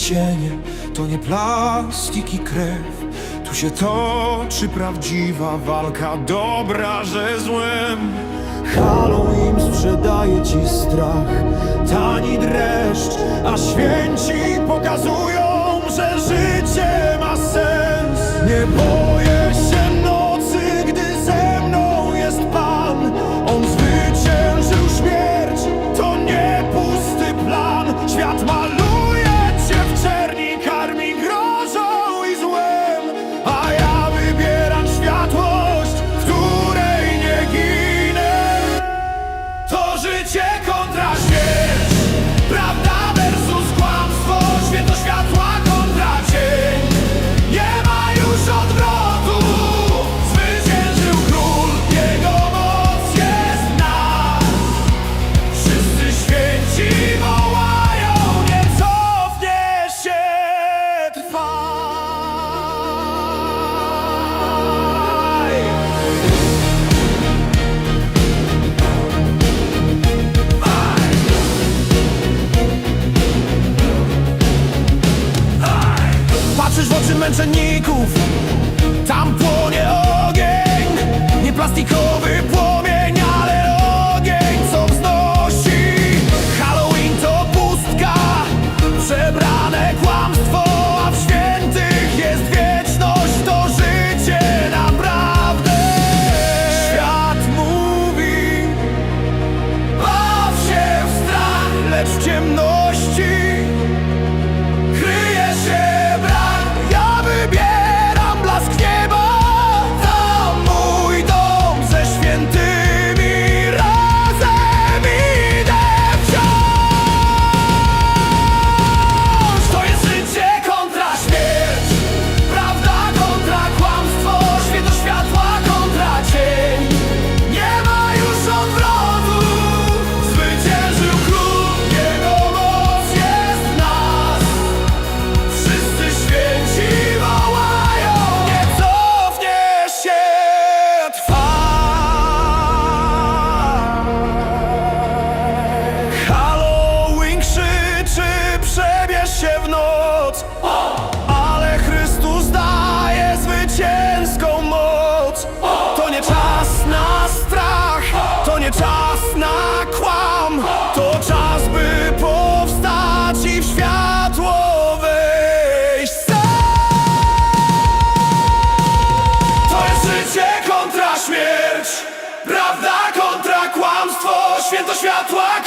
cienie To nie plastik i krew. Tu się toczy prawdziwa walka Dobra ze złem. Halloween sprzedaje ci strach Tani dreszcz A święci pokazują, że życie ma sens. Nie bądź męczenników święto światła